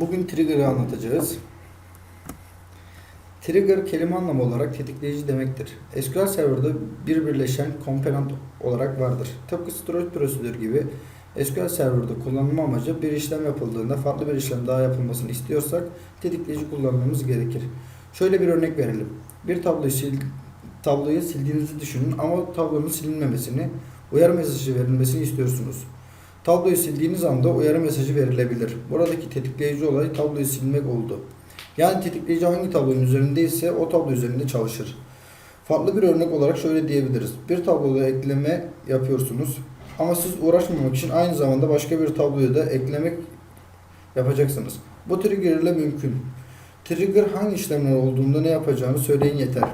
Bugün trigger'ı anlatacağız. Trigger kelime anlamı olarak tetikleyici demektir. SQL Server'da bir birleşen komponent olarak vardır. Tıpkı storage prosedür gibi SQL Server'da kullanılma amacı bir işlem yapıldığında farklı bir işlem daha yapılmasını istiyorsak tetikleyici kullanmamız gerekir. Şöyle bir örnek verelim. Bir tabloyu sil, tabloyu sildiğinizi düşünün ama tablonun silinmemesini, uyarı mesajı verilmesini istiyorsunuz. Tabloyu sildiğiniz anda uyarı mesajı verilebilir. Buradaki tetikleyici olay tabloyu silmek oldu. Yani tetikleyici hangi tablonun üzerindeyse o tablo üzerinde çalışır. Farklı bir örnek olarak şöyle diyebiliriz. Bir tabloda ekleme yapıyorsunuz ama siz uğraşmamak için aynı zamanda başka bir tabloya da eklemek yapacaksınız. Bu trigger ile mümkün. Trigger hangi işlemler olduğunda ne yapacağını söyleyin yeter.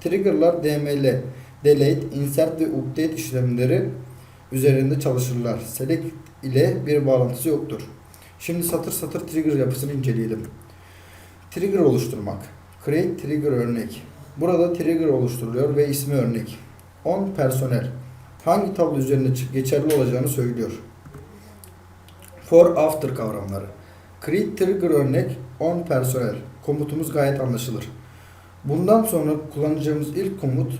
Triggerlar DML, delete, insert ve update işlemleri üzerinde çalışırlar. Select ile bir bağlantısı yoktur. Şimdi satır satır trigger yapısını inceleyelim. Trigger oluşturmak. Create trigger örnek. Burada trigger oluşturuluyor ve ismi örnek. On personel. Hangi tablo üzerinde geçerli olacağını söylüyor. For after kavramları. Create trigger örnek on personel. Komutumuz gayet anlaşılır. Bundan sonra kullanacağımız ilk komut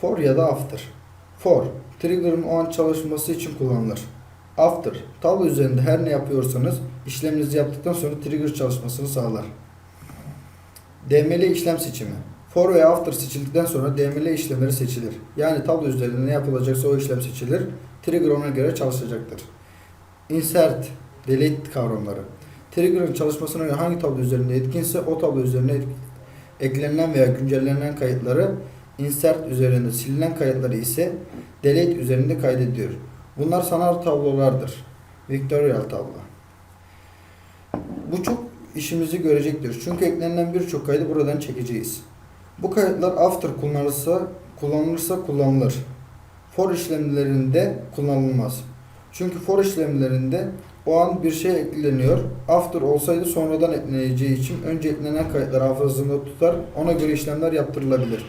for ya da after. For, trigger'ın o an çalışması için kullanılır. After, tablo üzerinde her ne yapıyorsanız işleminizi yaptıktan sonra trigger çalışmasını sağlar. DML işlem seçimi. For ve after seçildikten sonra DML işlemleri seçilir. Yani tablo üzerinde ne yapılacaksa o işlem seçilir. Trigger ona göre çalışacaktır. Insert, delete kavramları. Trigger'ın çalışmasına göre hangi tablo üzerinde etkinse o tablo üzerine eklenilen veya güncellenen kayıtları insert üzerinde silinen kayıtları ise delete üzerinde kaydediyor. Bunlar sanal tablolardır. Vectorial tablo. Bu çok işimizi görecektir. Çünkü eklenilen birçok kaydı buradan çekeceğiz. Bu kayıtlar after kullanılırsa kullanılırsa kullanılır. For işlemlerinde kullanılmaz. Çünkü for işlemlerinde o an bir şey ekleniyor. After olsaydı sonradan ekleneceği için önce eklenen kayıtları hafızasında tutar. Ona göre işlemler yaptırılabilir.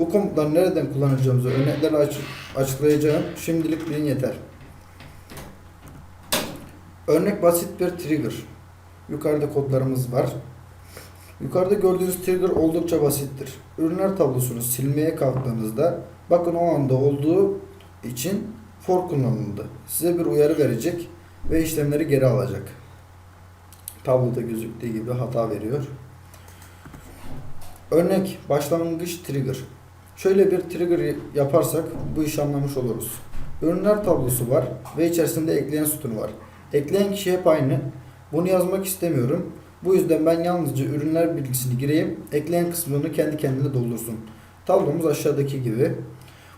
Bu komutları nereden kullanacağımızı örneklerle açık, açıklayacağım. Şimdilik bilin yeter. Örnek basit bir trigger. Yukarıda kodlarımız var. Yukarıda gördüğünüz trigger oldukça basittir. Ürünler tablosunu silmeye kalktığınızda bakın o anda olduğu için for kullanıldı. Size bir uyarı verecek ve işlemleri geri alacak. Tabloda gözüktüğü gibi hata veriyor. Örnek başlangıç trigger. Şöyle bir trigger yaparsak bu işi anlamış oluruz. Ürünler tablosu var ve içerisinde ekleyen sütun var. Ekleyen kişi hep aynı. Bunu yazmak istemiyorum. Bu yüzden ben yalnızca ürünler bilgisini gireyim. Ekleyen kısmını kendi kendine doldursun. Tablomuz aşağıdaki gibi.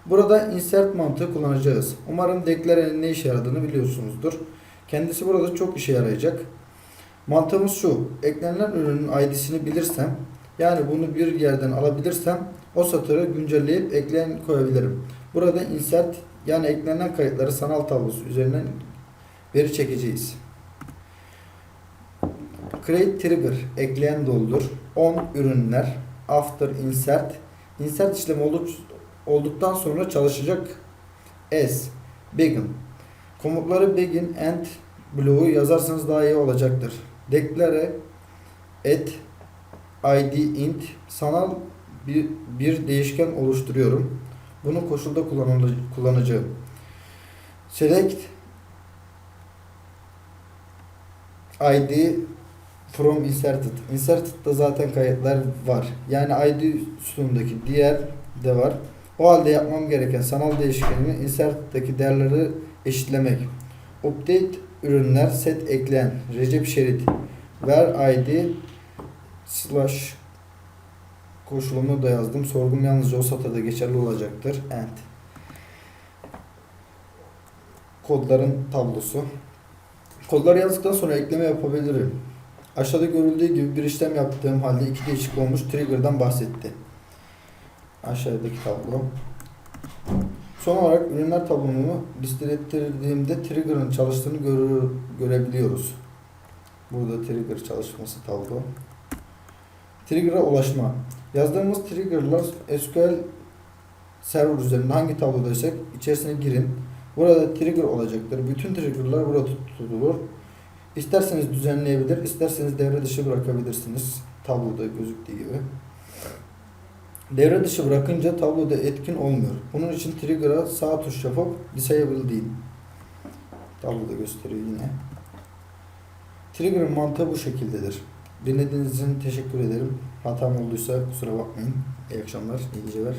Burada insert mantığı kullanacağız. Umarım declare'nin ne işe yaradığını biliyorsunuzdur. Kendisi burada çok işe yarayacak. Mantığımız şu. Eklenilen ürünün ID'sini bilirsem yani bunu bir yerden alabilirsem o satırı güncelleyip ekleyen koyabilirim. Burada insert yani eklenen kayıtları sanal tablosu üzerinden veri çekeceğiz. Create trigger ekleyen doldur. On ürünler. After insert. Insert işlemi olduk, olduktan sonra çalışacak as begin. Komutları begin and bloğu yazarsanız daha iyi olacaktır. Declare et id int sanal bir, bir değişken oluşturuyorum. Bunu koşulda kullanacağım. Select id from inserted. Inserted'da zaten kayıtlar var. Yani id sütunundaki diğer de var. O halde yapmam gereken sanal değişkenimi inserted'daki değerleri eşitlemek. Update ürünler set ekleyen Recep Şerit ver id slash koşulumu da yazdım. Sorgum yalnızca o satırda geçerli olacaktır. End. Kodların tablosu. Kodları yazdıktan sonra ekleme yapabilirim. Aşağıda görüldüğü gibi bir işlem yaptığım halde iki değişik olmuş trigger'dan bahsetti. Aşağıdaki tablo. Son olarak ürünler tablomu listelettirdiğimde trigger'ın çalıştığını görür, görebiliyoruz. Burada trigger çalışması tablo. Trigger'a ulaşma. Yazdığımız trigger'lar SQL server üzerinde hangi tablodaysak içerisine girin. Burada trigger olacaktır. Bütün trigger'lar burada tutulur. İsterseniz düzenleyebilir, isterseniz devre dışı bırakabilirsiniz. Tabloda gözüktüğü gibi. Devre dışı bırakınca tabloda etkin olmuyor. Bunun için trigger'a sağ tuş yapıp disable deyin. Tabloda gösteriyor yine. Trigger'ın mantığı bu şekildedir. Dinlediğiniz için teşekkür ederim. Hatam olduysa kusura bakmayın. İyi akşamlar, iyi geceler.